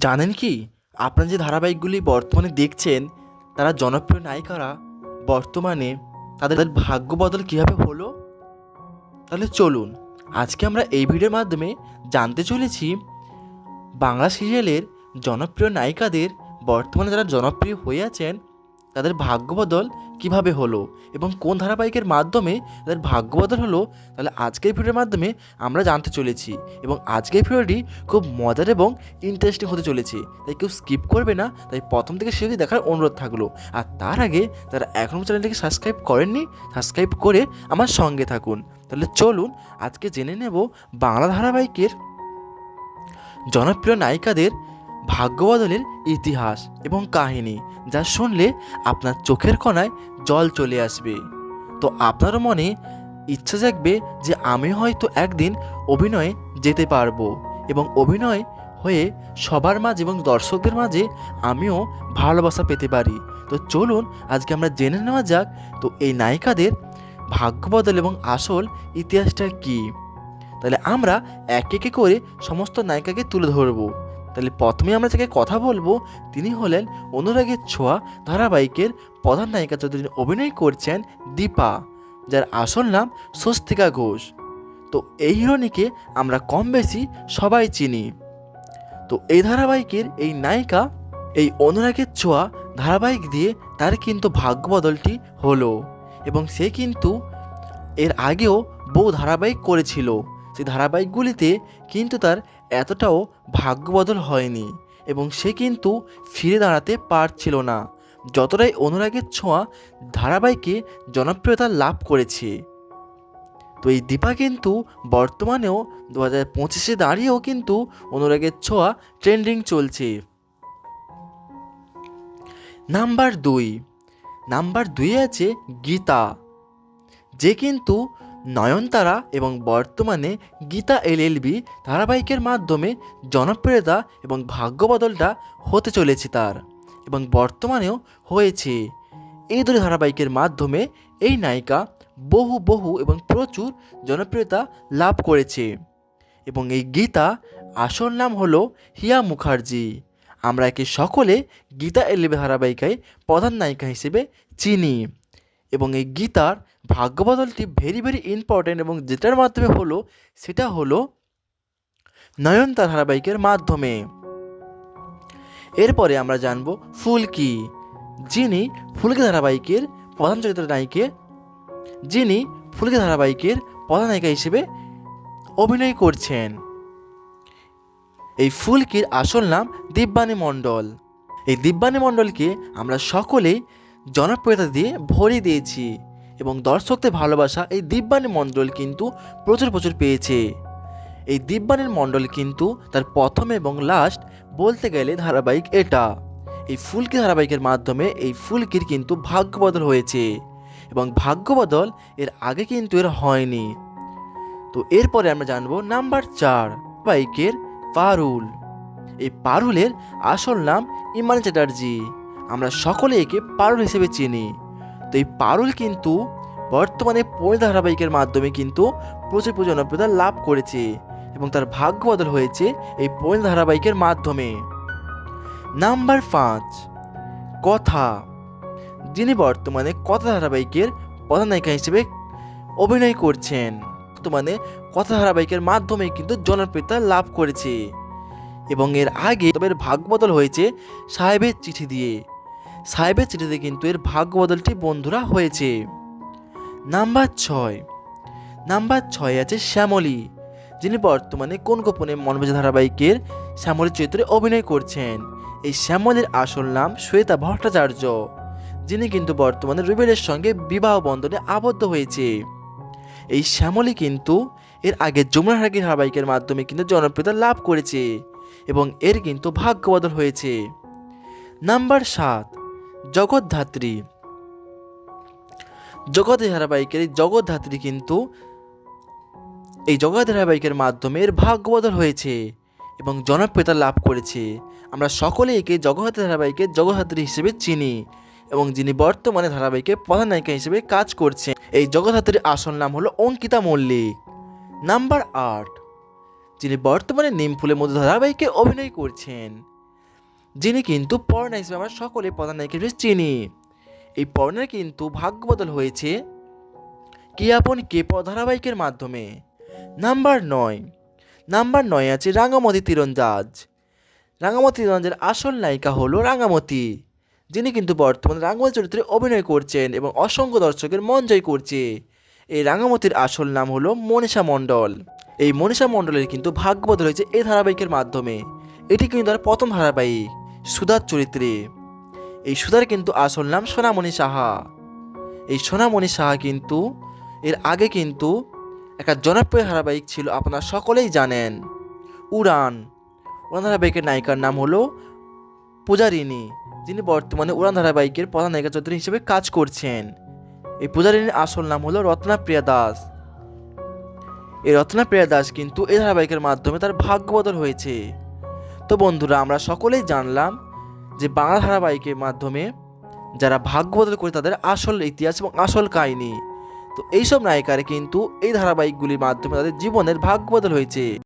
জানেন কি? আপনারা যে ধারাবাহিকগুলি বর্তমানে দেখছেন, তারা জনপ্রিয় নায়িকারা বর্তমানে তাদের ভাগ্য বদল কীভাবে হলো? তাহলে চলুন, আজকে আমরা এই ভিডিওর মাধ্যমে জানতে চলেছি বাংলা সিরিয়ালের জনপ্রিয় নায়িকাদের বর্তমানে যারা জনপ্রিয় হয়ে আছেন তাদের ভাগ্য বদল কীভাবে হলো এবং কোন ধারাবাহিকের মাধ্যমে তাদের ভাগ্য বদল হলো, তাহলে আজকের ভিডিওর মাধ্যমে আমরা জানতে চলেছি এবং আজকের ভিডিওটি খুব মজার এবং ইন্টারেস্টিং হতে চলেছে। তাই কেউ স্কিপ করবে না, তাই প্রথম থেকে সেটি দেখার অনুরোধ থাকল। আর তার আগে যারা এখনও চ্যানেলটিকে সাবস্ক্রাইব করেননি সাবস্ক্রাইব করে আমার সঙ্গে থাকুন। তাহলে চলুন আজকে জেনে নেব বাংলা ধারাবাহিকের জনপ্রিয় নায়িকাদের ভাগ্য বদলের ইতিহাস এবং কাহিনী যা শুনলে আপনার চোখের কোণায় জল চলে আসবে। তো আপনারও মনে ইচ্ছা জাগবে যে আমি হয়তো একদিন অভিনয়ে যেতে পারব এবং অভিনয় হয়ে সবার মাঝে এবং দর্শকদের মাঝে আমিও ভালোবাসা পেতে পারি। তো চলুন আজকে আমরা জেনে নেওয়া যাক, তো এই নায়িকাদের ভাগ্য বদল এবং আসল ইতিহাসটা কী? তাহলে আমরা এক একে করে সমস্ত নায়িকাকে তুলে ধরবো। তাহলে প্রথমে আমরা যাকে কথা বলব, তিনি হলেন অনুরাগের ছোঁয়া ধারাবাহিকের প্রধান নায়িকা চৌধুরী অভিনয় করছেন দীপা, যার আসল নাম স্বস্তিকা ঘোষ। তো এই হিরোনিকে আমরা কম বেশি সবাই চিনি। তো এই ধারাবাহিকের এই নায়িকা, এই অনুরাগের ছোঁয়া ধারাবাহিক দিয়ে তার কিন্তু ভাগ্য বদলটি হলো এবং সে কিন্তু এর আগেও বহু ধারাবাহিক করেছিল। সেই ধারাবাহিকগুলিতে কিন্তু তার এতটাও ভাগ্যবদল হয়নি এবং সে কিন্তু ফিরে দাঁড়াতে পারছিল না। যতটাই অনুরাগের ছোঁয়া ধারাবাহিকে জনপ্রিয়তা লাভ করেছে। তো এই দীপা কিন্তু বর্তমানেও দু হাজার পঁচিশে দাঁড়িয়েও কিন্তু অনুরাগের ছোঁয়া ট্রেন্ডিং চলছে। নাম্বার দুই। নাম্বার দুই আছে গীতা। যে কিন্তু নয়নতারা এবং বর্তমানে গীতা এলএলবি ধারাবাহিকের মাধ্যমে জনপ্রিয়তা এবং ভাগ্যবদলটা হতে চলেছে তার এবং বর্তমানেও হয়েছে। এই দুটি ধারাবাহিকের মাধ্যমে এই নায়িকা বহু বহু এবং প্রচুর জনপ্রিয়তা লাভ করেছে। এবং এই গীতা আসল নাম হলো হিয়া মুখার্জি। আমরা একে সকলে গীতা এলএলবি ধারাবাহিকায় প্রধান নায়িকা হিসেবে চিনি। এবং এই গীতার ভাগ্য বদলটি ভেরি ভেরি ইম্পর্ট্যান্ট এবং যেটার মাধ্যমে হলো, সেটা হলো নয়নতার ধারাবাহিকের মাধ্যমে। এরপরে আমরা জানব ফুলকি, যিনি ফুলকি ধারাবাহিকের প্রধান চরিত্র নায়িকে, যিনি ফুলকি ধারাবাহিকের প্রধান নায়িকা হিসেবে অভিনয় করছেন। এই ফুলকির আসল নাম দিব্যানী মণ্ডল। এই দিব্যানী মণ্ডলকে আমরা সকলেই জনপ্রিয়তা দিয়ে ভরিয়ে দিয়েছি। এবং দর্শকদের ভালোবাসা এই দিব্যানী মণ্ডল কিন্তু প্রচুর প্রচুর পেয়েছে। এই দিব্যানীর মণ্ডল কিন্তু তার প্রথম এবং লাস্ট বলতে গেলে ধারাবাহিক এটা। এই ফুলকি ধারাবাহিকের মাধ্যমে এই ফুলকির কিন্তু ভাগ্য বদল হয়েছে এবং ভাগ্য বদল এর আগে কিন্তু এর হয়নি। তো এরপরে আমরা জানব নাম্বার চার, বাইকের পারুল। এই পারুলের আসল নাম ইমান চ্যাটার্জি। আমরা সকলে একে পারুল হিসেবে চিনি। তো এই পারুল কিন্তু বর্তমানে পরি ধারাবাহিকের মাধ্যমে কিন্তু প্রচুর প্রচুর জনপ্রিয়তা লাভ করেছে এবং তার ভাগ্য বদল হয়েছে এই পরি ধারাবাহিকের মাধ্যমে। নাম্বার পাঁচ, কথা। যিনি বর্তমানে কথা ধারাবাহিকের প্রধান নায়িকা হিসেবে অভিনয় করছেন, বর্তমানে কথা ধারাবাহিকের মাধ্যমে কিন্তু জনপ্রিয়তা লাভ করেছে এবং এর আগে তবে ভাগ্য বদল হয়েছে সাহেবের চিঠি দিয়ে। সাহেবের চিঠিতে কিন্তু এর ভাগ্য বদলটি বন্ধুরা হয়েছে। নাম্বার ছয়। নাম্বার ছয় আছে শ্যামলী, যিনি বর্তমানে কোন গোপনে মনবেজ ধারাবাহিকের শ্যামলীর চরিত্রে অভিনয় করছেন। এই শ্যামলীর আসল নাম শ্বেতা ভট্টাচার্য, যিনি কিন্তু বর্তমানে রুবেলের সঙ্গে বিবাহ বন্ধনে আবদ্ধ হয়েছে। এই শ্যামলী কিন্তু এর আগে যমুনা হাগি ধারাবাহিকের মাধ্যমে কিন্তু জনপ্রিয়তা লাভ করেছে এবং এর কিন্তু ভাগ্য বদল হয়েছে। নাম্বার সাত। জগৎধাত্রী জগৎ ধারাবাহিকের এই জগৎধাত্রী কিন্তু এই জগৎ ধারাবাহিকের মাধ্যমে এর ভাগ্য বদল হয়েছে এবং জনপ্রিয়তা লাভ করেছে। আমরা সকলে একে জগৎ ধারাবাহিকের জগৎধাত্রী হিসেবে চিনি এবং যিনি বর্তমানে ধারাবাহিকে প্রধান নায়িকা হিসেবে কাজ করছেন, এই জগৎধাত্রীর আসল নাম হলো অঙ্কিতা মল্লিক, নাম্বার আট। যিনি বর্তমানে নিমফুলের মধ্যে ধারাবাহিকে অভিনয় করছেন। যিনি কিন্তু পর্ণা হিসেবে আমরা সকলে প্রধান নায়িকা হিসেবে চিনি। এই পর্ণার কিন্তু ভাগ্য বদল হয়েছে কে আপন কে প ধারাবাহিকের মাধ্যমে। নাম্বার নয়। নাম্বার নয় আছে রাঙামতি তীরন্দাজ। রাঙামতি তীরন্দাজের আসল নায়িকা হলো রাঙামতি, যিনি কিন্তু বর্তমানে রাঙামতি চরিত্রে অভিনয় করছেন এবং অসংখ্য দর্শকের মন জয় করছে। এই রাঙামতির আসল নাম হলো মনীষা মণ্ডল। এই মনীষা মণ্ডলের কিন্তু ভাগ্য বদল হয়েছে এই ধারাবাহিকের মাধ্যমে। এটি কিন্তু তার প্রথম ধারাবাহিক। সুধার চরিত্রে। এই সুধার কিন্তু আসল নাম সোনামণি সাহা। এই সোনামণি সাহা কিন্তু, এর আগে কিন্তু একটা জনপ্রিয় ধারাবাহিক ছিল, আপনারা সকলেই জানেন। উড়ান। উড়ান ধারাবাহিকের নায়িকার নাম হলো পূজারিণী, যিনি বর্তমানে উড়ান ধারাবাহিকের প্রধান নায়িকা চরিত্র হিসেবে কাজ করছেন। এই পূজারিণীর আসল নাম হলো রত্নাপ্রিয়া দাস। এই রত্নাপ্রিয়া দাস কিন্তু এই ধারাবাহিকের মাধ্যমে তার ভাগ্য বদল হয়েছে। তো বন্ধুরা, আমরা সকলেই জানলাম যে বাংলা ধারাবাহিকের মাধ্যমে যারা ভাগ্য বদল করে তাদের আসল ইতিহাস এবং আসল কাহিনী। তো এইসব নায়িকারে কিন্তু এই ধারাবাহিকগুলির মাধ্যমে তাদের জীবনের ভাগ্য বদল হয়েছে।